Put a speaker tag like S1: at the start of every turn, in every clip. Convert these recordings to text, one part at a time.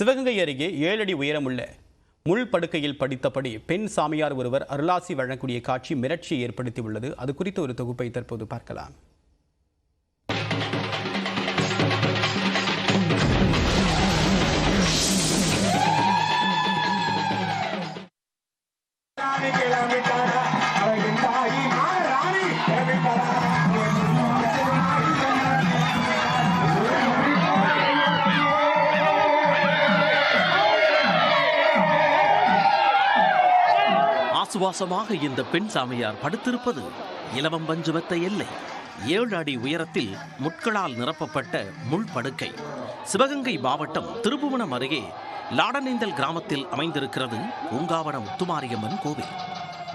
S1: சிவகங்கை அருகே ஏழடி உயரமுள்ள முள் படுக்கையில் படித்தபடி பெண் சாமியார் ஒருவர் அருளாசி வழங்கக்கூடிய காட்சி மிரட்சியை ஏற்படுத்தியுள்ளது அது குறித்த ஒரு தொகுப்பை தற்போது பார்க்கலாம்
S2: ராணி கிளம்பிட்டாரா அவன் தாயி ராணி கிளம்பிட்டாரா
S3: ஆசுவாசமாக இந்த பெண் சாமியார் படுத்திருப்பது இலவம் பஞ்சுமத்த எல்லை. ஏழு அடி உயரத்தில் முட்களால் நிரப்பப்பட்ட முள் படுக்கை. சிவகங்கை மாவட்டம் திருப்புவனம் அருகே லாடனேந்தல் கிராமத்தில் அமைந்திருக்கிறது உங்காவனம் முத்துமாரியம்மன் கோவில்.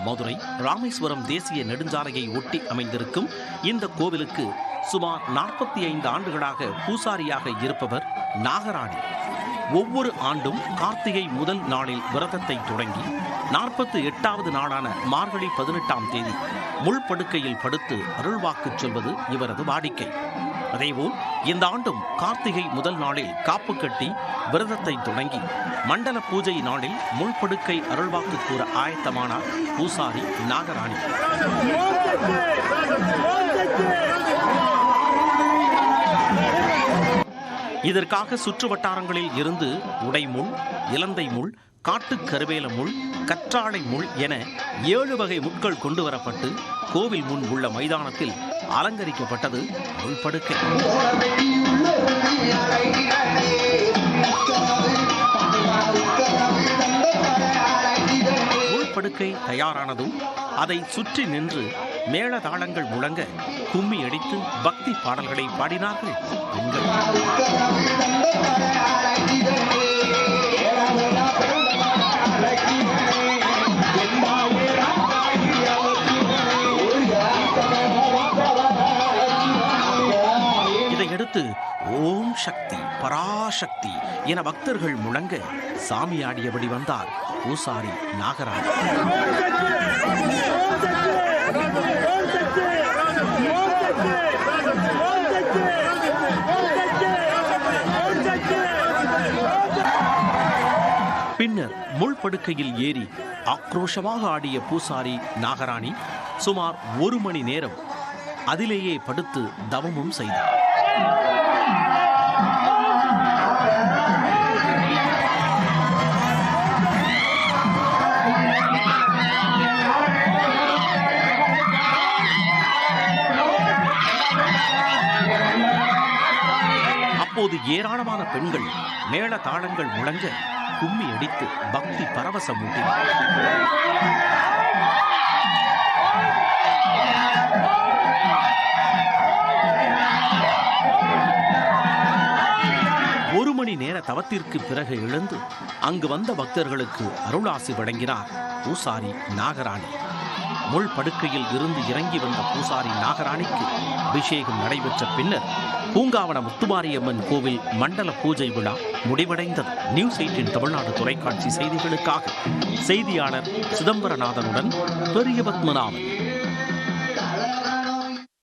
S3: மதுரை ராமேஸ்வரம் தேசிய நெடுஞ்சாலையை ஒட்டி அமைந்திருக்கும் இந்த கோவிலுக்கு சுமார் நாற்பத்தி ஐந்து ஆண்டுகளாக பூசாரியாக இருப்பவர் நாகராணி. ஒவ்வொரு ஆண்டும் கார்த்திகை முதல் நாளில் விரதத்தை தொடங்கி நாற்பத்து எட்டாவது நாளான மார்கழி பதினெட்டாம் தேதி முள்படுக்கையில் படுத்து அருள்வாக்கு சொல்வது இவரது வாடிக்கை. அதேபோல் இந்த ஆண்டும் கார்த்திகை முதல் நாளில் காப்பு கட்டி விரதத்தை தொடங்கி மண்டல பூஜை நாளில் முள்படுக்கை அருள்வாக்கு கூற ஆயத்தமானார் பூசாரி நாகராணி. இதற்காக சுற்று வட்டாரங்களில் இருந்து உடைமுள் இலந்தை முள் காட்டுக் கருவேல முள் கற்றாழை முள் என ஏழு வகை முட்கள் கொண்டு வரப்பட்டு கோவில் முன் உள்ள மைதானத்தில் அலங்கரிக்கப்பட்டது உள்படுக்கை உள்படுக்கை தயாரானதும் அதை சுற்றி நின்று மேளதாளங்கள் முழங்க கும்மி அடித்து பக்தி பாடல்களை பாடினார்கள் பெண்கள் இதையடுத்து ஓம் சக்தி பராசக்தி என பக்தர்கள் முழங்க சாமி ஆடியபடி வந்தார். பூசாரி நாகராஜ் பின்னர் முள்படுக்கையில் ஏறி ஆக்ரோஷமாக ஆடிய பூசாரி நாகராணி சுமார் ஒரு மணி நேரம் அதிலேயே படுத்து தவமும் செய்தார். அப்போது ஏராளமான பெண்கள் மேள தாளங்கள் முழங்க கும்மி அடித்து பக்தி பரவசம் ஒரு மணி நேர தவத்திற்கு பிறகு எழுந்து அங்கு வந்த பக்தர்களுக்கு அருளாசி வழங்கினார் பூசாரி நாகராணி. முள் படுக்கையில் இருந்து இறங்கி வந்த பூசாரி நாகராணிக்கு அபிஷேகம் நடைபெற்ற பின்னர் பூங்காவன முத்துமாரியம்மன் கோவில் மண்டல பூஜை விழா முடிவடைந்தது. நியூஸ் எயிட்டின் தமிழ்நாடு தொலைக்காட்சி செய்திகளுக்காக செய்தியாளர் சிதம்பரநாதனுடன் பெரிய பத்மநாபன்